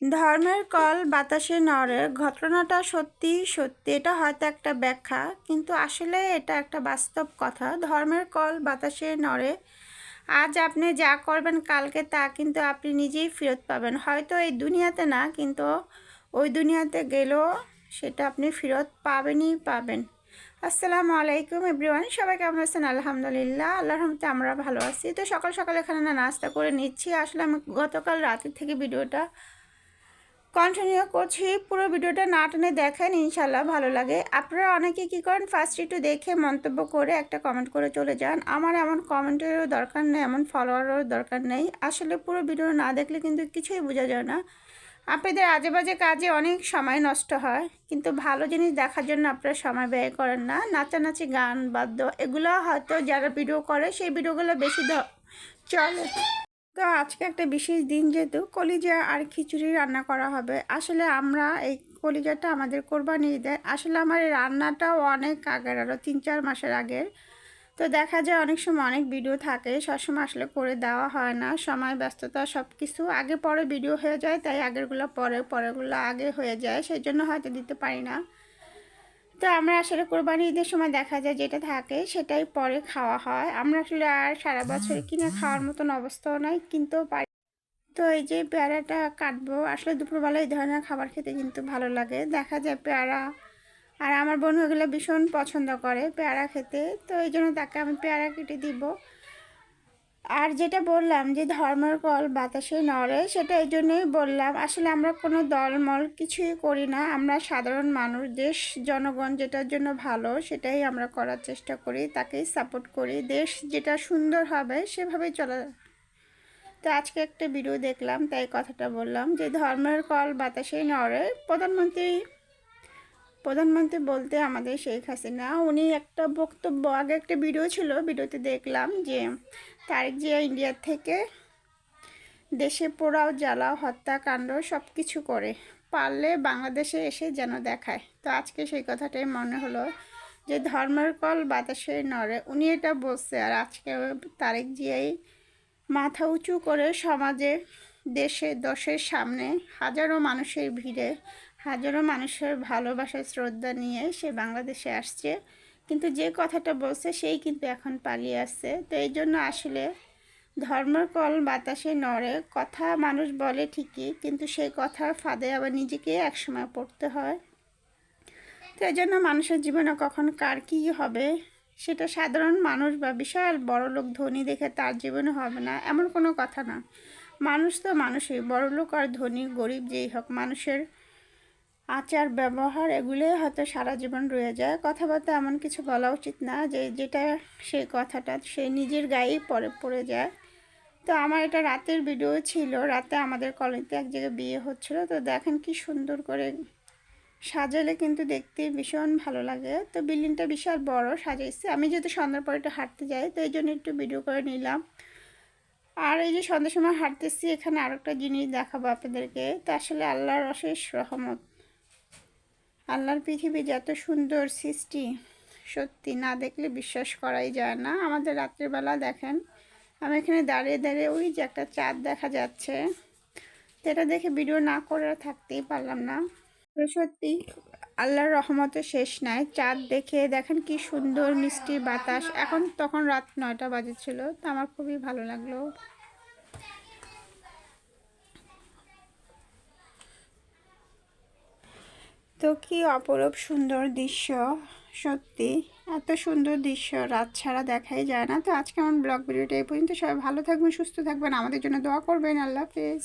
ধর্মের কল, বাতাসে নড়ে, ঘটনাটা সত্যি সত্যি, এটা হয়তো একটা ব্যাখ্যা, কিন্তু আসলে এটা একটা বাস্তব কথা। ধর্মের কল, বাতাসে নড়ে, আজ আপনি যা করবেন কালকে তা কিন্তু আপনি নিজেই ফেরত পাবেন। হয়তো এই দুনিয়াতে না, কিন্তু ওই দুনিয়াতে গেলেও সেটা আপনি ফেরত পাবেনই পাবেন। আসসালামু আলাইকুম এভরিওয়ান, সবাই কেমন আছেন? আলহামদুলিল্লাহ আল্লাহ রহমতে আমরা ভালো আছি। তো সকাল সকাল এখানে না, নাস্তা করে নিচ্ছি। আসলে আমি গতকাল রাতের থেকে ভিডিওটা কন্টিনিউ করছি। পুরো ভিডিওটা না টেনে দেখেন ইনশাল্লাহ ভালো লাগে। আপনারা অনেকে কী করেন ফার্স্ট একটু দেখে মন্তব্য করে একটা কমেন্ট করে চলে যান। আমার এমন কমেন্টেরও দরকার নেই, এমন ফলোয়ারেরও দরকার নেই। আসলে পুরো ভিডিও না দেখলে কিন্তু কিছুই বোঝা যায় না। আপনাদের আজে বাজে কাজে অনেক সময় নষ্ট হয়, কিন্তু ভালো জিনিস দেখার জন্য আপনারা সময় ব্যয় করেন না। নাচানাচি, গান, বাদ্য, এগুলো হয়তো যারা ভিডিও করে, সেই ভিডিওগুলো বেশি চলে। তো আজকে একটা বিশেষ দিন যেহেতু, কলিজা আর খিচুড়ি রান্না করা হবে। আসলে আমরা এই কলিজাটা আমাদের কোরবানি দেয় আসলে আমার এই রান্নাটাও অনেক আগের আরও তিন চার মাসের আগের। তো দেখা যায় অনেক সময় অনেক ভিডিও থাকে, সবসময় আসলে করে দেওয়া হয় না, সময়, ব্যস্ততা সব কিছু আগে পরে ভিডিও হয়ে যায়, তাই আগেরগুলো পরে পরেগুলো আগে হয়ে যায় সেই জন্য হয়তো দিতে পারি না। তো আমরা আসলে কোরবানি ঈদের সময় দেখা যায় যেটা থাকে সেটাই পরে খাওয়া হয়। আমরা আসলে আর সারা বছর কিনে খাওয়ার মতন অবস্থাও নাই, কিন্তু পারি তো এই যে পেয়ারাটা কাটবো, আসলে দুপুরবেলা এই ধরনের খাবার খেতে কিন্তু ভালো লাগে। দেখা যায় পেয়ারা, আর আমার বোন ওগুলো ভীষণ পছন্দ করে পেয়ারা খেতে, তো এই জন্য তাকে আমি পেয়ারা কেটে দিব। আর যেটা বললাম যে ধর্মের কল বাতাসে নড়ে, সেটা এই জন্যই বললাম। আসলে আমরা কোনো দলমল কিছুই করি না। আমরা সাধারণ মানুষ, দেশ, জনগণ যেটার জন্য ভালো, সেটাই আমরা করার চেষ্টা করি, তাকেই সাপোর্ট করি। দেশ যেটা সুন্দর হবে, সেভাবেই চলা। তো আজকে একটা ভিডিও দেখলাম, তাই কথাটা বললাম যে ধর্মের কল বাতাসে নড়ে, প্রধানমন্ত্রী প্রধানমন্ত্রী বলতে আমাদের শেখ হাসিনা, উনি একটা বক্তব্য, আগে একটা ভিডিও ছিল ভিডিওতে দেখলাম যে তারেক জিয়া ইন্ডিয়ার থেকে দেশে পোড়াও, জ্বালাও হত্যাকাণ্ড সব কিছু করে, পারলে বাংলাদেশে এসে যেন দেখায়। তো আজকে সেই কথাটাই মনে হলো যে ধর্মের কল বাতাসে নড়ে, উনি এটা বলছে। আর আজকে তারেক জিয়াই মাথা উঁচু করে সমাজে, দেশে, দশের সামনে হাজারো মানুষের ভিড়ে হাজারো মানুষের ভালোবাসা শ্রদ্ধা নিয়ে সে বাংলাদেশে আসছে। কিন্তু যে কথাটা বলছে, সেই কিন্তু এখন পালিয়ে আসছে। তো এই জন্য আসলে ধর্মের কল বাতাসে নড়ে, কথা মানুষ বলে ঠিকই, কিন্তু সেই কথার ফাঁদে আবার নিজেকে একসময় পড়তে হয়। তো এই জন্য মানুষের জীবনে কখন কার কী হবে, সেটা সাধারণ মানুষ বা বিশাল বড় লোক ধনী দেখে তার জীবনে হবে না, এমন কোনো কথা না। মানুষ তো মানুষই, বড় লোক আর ধনী, গরিব যেই হোক, মানুষের আচার, ব্যবহার, এগুলোই হয়তো সারা জীবন রয়ে যায়। কথাবার্তা এমন কিছু বলা উচিত না যে, যেটা সেই কথাটা, সে নিজের গায়েই পরে, পড়ে যায়। তো আমার এটা রাতের ভিডিও ছিল। রাতে আমাদের কলেজে এক জায়গায় বিয়ে হচ্ছিল। তো দেখেন কি সুন্দর করে সাজালে কিন্তু দেখতে ভীষণ ভালো লাগে। তো বিল্ডিংটা বিশাল বড় সাজাইছে। আমি যেহেতু সন্ধ্যার পরে একটু হাঁটতে যাই, তো এই জন্য একটু ভিডিও করে নিলাম। আর এই যে সন্ধ্যার সময় হাঁটতেছি, এখানে আরেকটা জিনিস দেখাবো আপনাদেরকে। তো আসলে আল্লাহর অশেষ রহমত। আল্লাহর পৃথিবী যত সুন্দর সৃষ্টি, সত্যি না দেখলে বিশ্বাস করাই যায় না। আমাদের রাত্রিবেলা দেখেন, আমি এখানে দাঁড়িয়ে দাঁড়িয়ে ওই যে একটা চাঁদ দেখা যাচ্ছে। এটা দেখে ভিডিও না করে থাকতেই পারলাম না। সত্যি আল্লাহর রহমতে শেষ নাই। চাঁদ দেখে দেখেন কি সুন্দর মিষ্টি বাতাস। এখন তখন রাত নয়টা বাজেছিল, তো আমার খুবই ভালো লাগল। কি অপরূপ সুন্দর দৃশ্য, সত্যি। এত সুন্দর দৃশ্য, রাত ছাড়া দেখাই যায় না। তো আজকে আমার ব্লগ ভিডিওটা এই পর্যন্ত। সবাই ভালো থাকবেন, সুস্থ থাকবেন। আমাদের জন্য দোয়া করবেন। আল্লাহ হাফেজ।